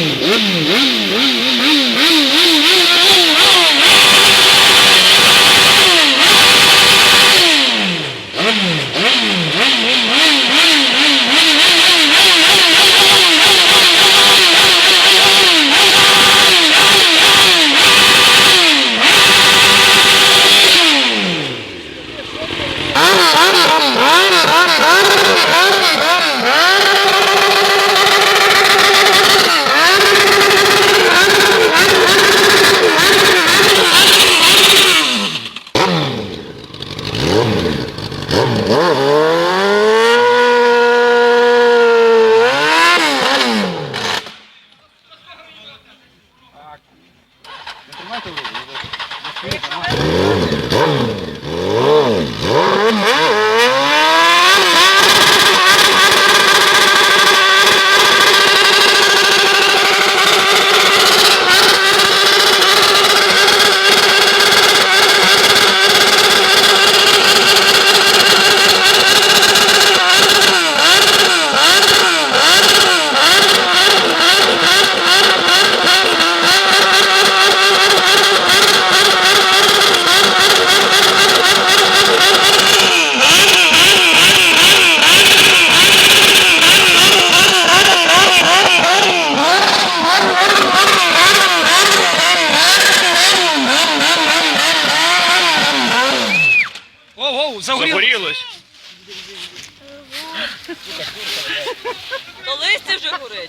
Mm-hmm.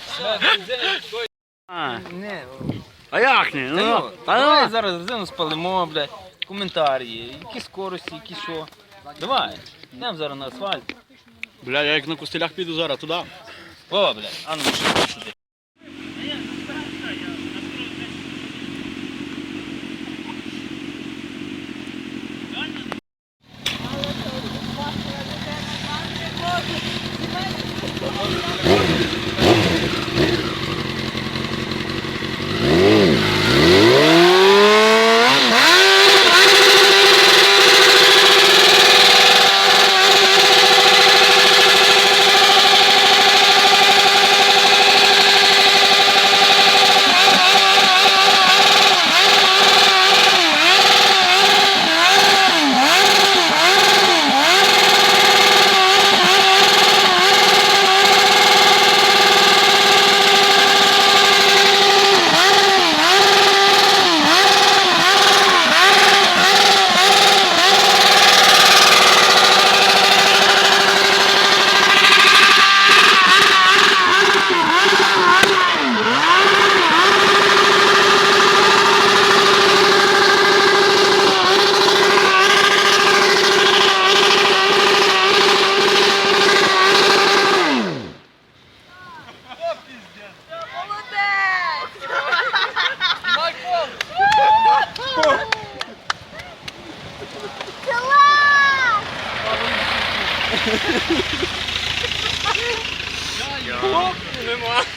Вже горить. А, а як не? Та Ну, ну, давай ну. зараз резину спалимо, блядь, коментарі, які скорості, які що. Давай, йдемо зараз на асфальт. Бля, я як на костелях піду зараз туди. О, блядь, а ну що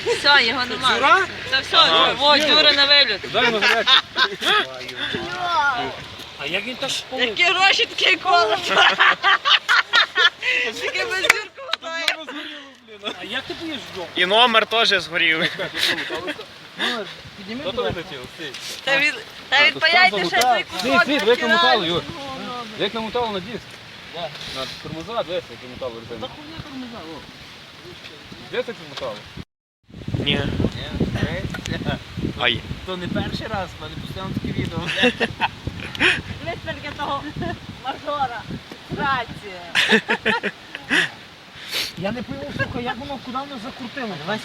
Все, його немає. Це все, во, Дюра на виліт. А як він так Які гроші, такі коло. Таке без дюрку мотає. А як ти будеш вдома? І номер теж згорів. Підніми. Та від, та відпаяйте ще той кусок. Світ, ви як нахіра. намотали, Юр. Як намотали на диск. На тормоза, дивись, як намотали резину. Дивись, як намотали. Ні. Ай. То не перший раз, в мене постійно таке відео. Дивись тільки того мажора. Рація. Я не пойму, слухай, як воно, куди воно закрутило? Давай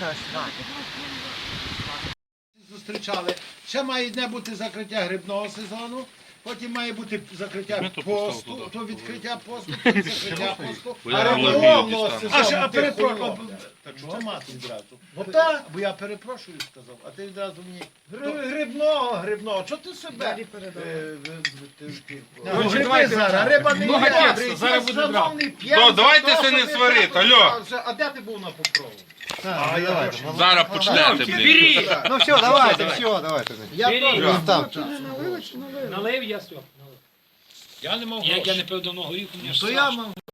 Зустрічали. Ще має не бути закриття грибного сезону, потім має бути закриття посту, то відкриття посту, потім закриття посту, а сезону. А, перепрошую. Так що мати відразу. Бо так, бо я перепрошую сказав, а ти відразу мені. Грибного, грибного, що ти себе? Е, Ну, гриби зараз, риба не є. Зараз буде Ну, давайте це не сварити, алло. А де ти був на покрову? Зараз почнете, блін. Ну все, давайте, все, давайте. Я Ну, там. Налив я все. Я не можу. Як я не пив давно горілку, мені ж То я мав